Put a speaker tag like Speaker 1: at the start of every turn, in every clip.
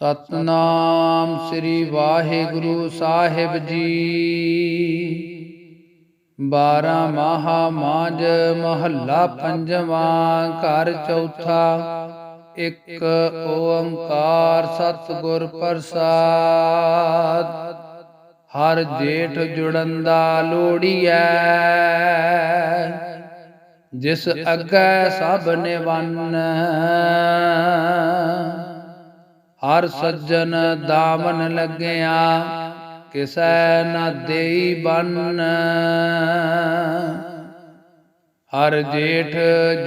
Speaker 1: ਸਤਨਾਮ ਸ੍ਰੀ ਵਾਹਿਗੁਰੂ ਸਾਹਿਬ ਜੀ। ਬਾਰਾਂ ਮਹਾ ਮਾਝ ਮਹੱਲਾ ਪੰਜਵਾਂ ਘਰ ਚੌਥਾ। ਇੱਕ ਓੰਕਾਰ ਸਤਿਗੁਰ ਪ੍ਰਸਾਦ। ਹਰ ਜੇਠ ਜੁੜਨ ਜੁੜੰਦਾ ਲੋੜੀਐ ਜਿਸ ਅੱਗੇ ਸਭ ਨੇ ਹਰ ਸੱਜਣ ਦਾਮਨ ਲੱਗਿਆ, ਕਿਸੈ ਨਾ ਦੇਈ ਬੰਨ। ਹਰ ਜੇਠ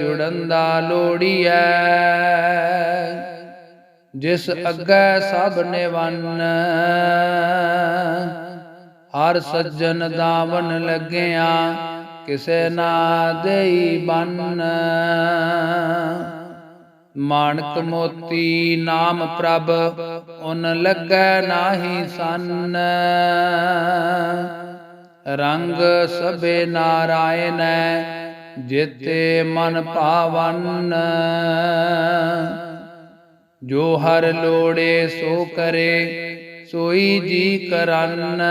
Speaker 1: ਜੁੜਨ ਜੁੜੰਦਾ ਲੋੜੀਐ, ਜਿਸ ਅੱਗੇ ਸਭ ਨੇ ਹਰ ਸੱਜਣ ਦਾਵਨ ਲੱਗਿਆ, ਕਿਸੇ ਨਾ ਦੇਈ ਬੰਨ। ਮਾਨਕ ਮੋਤੀ ਨਾਮ ਪ੍ਰਭ, ਉਨ ਲੱਗੈ ਨਾਹੀ ਸੰਨ। ਰੰਗ ਸਭੇ ਨਾਰਾਇਣ, ਜਿਤੇ ਮਨ ਭਾਵਨ। ਜੋ ਹਰ ਲੋੜੇ ਸੋ ਕਰੇ, ਸੋਈ ਜੀ ਕਰਨ।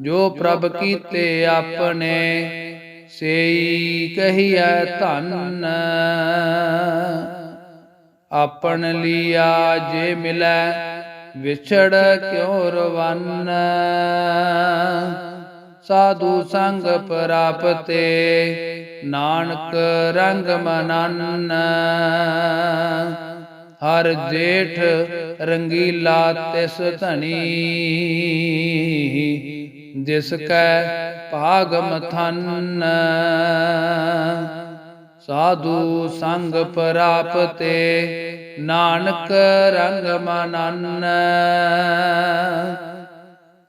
Speaker 1: ਜੋ ਪ੍ਰਭ ਕੀਤੇ ਆਪਣੇ ਸੇਈ ਕਹੀਐ ਧੰਨ, ਆਪਣ ਲੀਆ ਜੇ ਮਿਲੈ, ਵਿਛੜ ਕਿਉ ਰਵੰਨ? ਸਾਧੂ ਸੰਗ ਪ੍ਰਾਪਤੇ, ਨਾਨਕ ਰੰਗ ਮਨਨ। ਹਰ ਜੇਠ ਰੰਗੀਲਾ ਤਿਸ ਧਨੀ ਜਿਸ ਕੈ ਭਾਗ ਮਥਨ ਸਾਧੂ ਸੰਗ ਪ੍ਰਾਪਤੇ ਨਾਨਕ ਰੰਗ ਮਨਨ।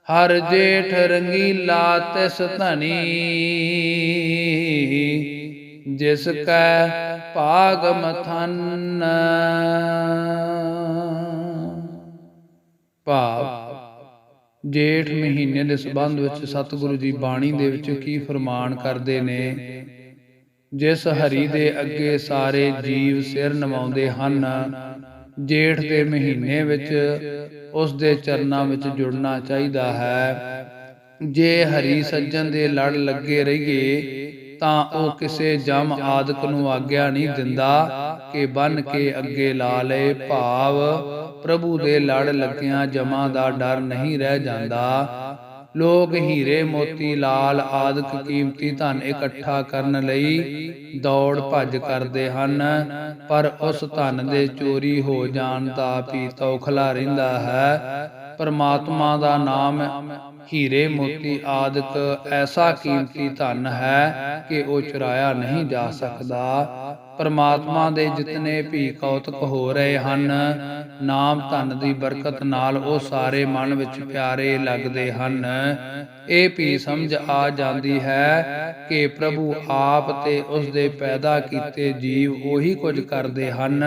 Speaker 1: ਹਰ ਜੇਠ ਰੰਗੀਲਾ ਤਿਸ ਧਨੀ। ਜਿਸ ਕੈ ਭਾਗ ਮਥਨ ਭਾਵ ਜੇਠ ਮਹੀਨੇ ਦੇ ਸਬੰਧ ਵਿੱਚ ਸਤਿਗੁਰੂ ਜੀ ਬਾਣੀ ਦੇ ਵਿੱਚ ਕੀ ਫਰਮਾਨ ਕਰਦੇ ਨੇ? ਜਿਸ ਹਰੀ ਦੇ ਅੱਗੇ ਸਾਰੇ ਜੀਵ ਸਿਰ ਨਵਾਉਂਦੇ ਹਨ, ਜੇਠ ਦੇ ਮਹੀਨੇ ਵਿੱਚ ਉਸ ਦੇ ਚਰਨਾਂ ਵਿੱਚ ਜੁੜਨਾ ਚਾਹੀਦਾ ਹੈ। ਜੇ ਹਰੀ ਸੱਜਣ ਦੇ ਲੜ ਲੱਗੇ ਰਹੀਏ ਤਾਂ ਉਹ ਕਿਸੇ ਜਮ ਆਦਿਕ ਨੂੰ ਆਗਿਆ ਨਹੀਂ ਦਿੰਦਾ ਕਿ ਬਨ ਕੇ ਅੱਗੇ ਲਾ ਲਏ ਭਾਵ ਪ੍ਰਭੂ ਦੇ ਲੜ ਲੱਗਿਆਂ ਜਮਾਂ ਦਾ ਡਰ ਨਹੀਂ ਰਹਿ ਜਾਂਦਾ। ਲੋਕ ਹੀਰੇ ਮੋਤੀ ਲਾਲ ਆਦਿਕ ਕੀਮਤੀ ਧਨ ਇਕੱਠਾ ਕਰਨ ਲਈ ਦੌੜ ਭੱਜ ਕਰਦੇ ਹਨ, ਪਰ ਉਸ ਧਨ ਦੇ ਚੋਰੀ ਹੋ ਜਾਣ ਦਾ ਵੀ ਤੌਖਲਾ ਰਹਿੰਦਾ ਹੈ। ਪਰਮਾਤਮਾ ਦਾ ਨਾਮ ਹੀਰੇ ਮੋਤੀ ਆਦਿਕ ਐਸਾ ਕੀਮਤੀ ਧਨ ਹੈ ਕਿ ਉਹ ਚੁਰਾਇਆ ਨਹੀਂ ਜਾ ਸਕਦਾ। ਪਰਮਾਤਮਾ ਦੇ ਜਿਤਨੇ ਵੀ ਕੌਤਕ ਹੋ ਰਹੇ ਹਨ ਨਾਮ ਧਨ ਦੀ ਬਰਕਤ ਨਾਲ ਉਹ ਸਾਰੇ ਮਨ ਵਿੱਚ ਪਿਆਰੇ ਲੱਗਦੇ ਹਨ। ਇਹ ਵੀ ਸਮਝ ਆ ਜਾਂਦੀ ਹੈ ਕਿ ਪ੍ਰਭੂ ਆਪ ਤੇ ਉਸ ਦੇ ਪੈਦਾ ਕੀਤੇ ਜੀਵ ਉਹੀ ਕੁਝ ਕਰਦੇ ਹਨ,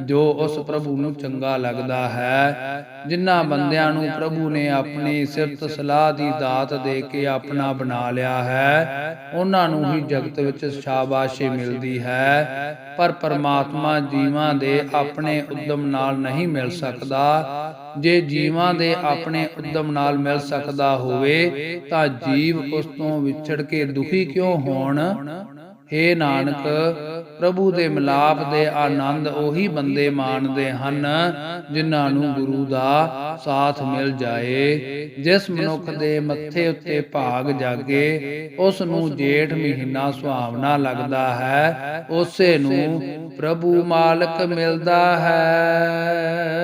Speaker 1: ਜੋ ਉਸ ਪ੍ਰਭੂ ਨੂੰ ਚੰਗਾ ਲੱਗਦਾ ਹੈ। ਜਿਨ੍ਹਾਂ ਬੰਦਿਆਂ ਨੂੰ ਪ੍ਰਭੂ ਨੇ ਆਪਣੀ ਸਿਫਤ ਸਲਾਹ ਦੀ ਦਾਤ ਦੇ ਕੇ ਆਪਣਾ ਬਣਾ ਲਿਆ ਹੈ, ਉਹਨਾਂ ਨੂੰ ਹੀ ਜਗਤ ਵਿੱਚ ਸ਼ਾਬਾਸ਼ੀ ਮਿਲਦੀ ਹੈ। ਪਰ ਪਰਮਾਤਮਾ ਜੀਵਾਂ ਦੇ ਆਪਣੇ ਉਦਮ ਨਾਲ ਨਹੀਂ ਮਿਲ ਸਕਦਾ। ਜੇ ਜੀਵਾਂ ਦੇ ਆਪਣੇ ਉਦਮ ਨਾਲ ਮਿਲ ਸਕਦਾ ਹੋਵੇ, ਤਾਂ ਜੀਵ ਉਸ ਤੋਂ ਵਿਛੜ ਕੇ ਦੁਖੀ ਕਿਉਂ ਹੋਣ? ਏ ਨਾਨਕ ਪ੍ਰਭੂ ਦੇ ਮਿਲਾਪ ਦੇ ਆਨੰਦ ਉਹੀ ਬੰਦੇ ਮਾਣਦੇ ਹਨ, ਜਿਨ੍ਹਾਂ ਨੂੰ ਗੁਰੂ ਦਾ ਸਾਥ ਮਿਲ ਜਾਏ। ਜਿਸ ਮਨੁੱਖ ਦੇ ਮੱਥੇ ਉੱਤੇ ਭਾਗ ਜਾਗੇ ਉਸ ਨੂੰ ਜੇਠ ਮਹੀਨਾ ਸੁਹਾਵਣਾ ਲੱਗਦਾ ਹੈ, ਉਸੇ ਨੂੰ ਪ੍ਰਭੂ ਮਾਲਕ ਮਿਲਦਾ ਹੈ।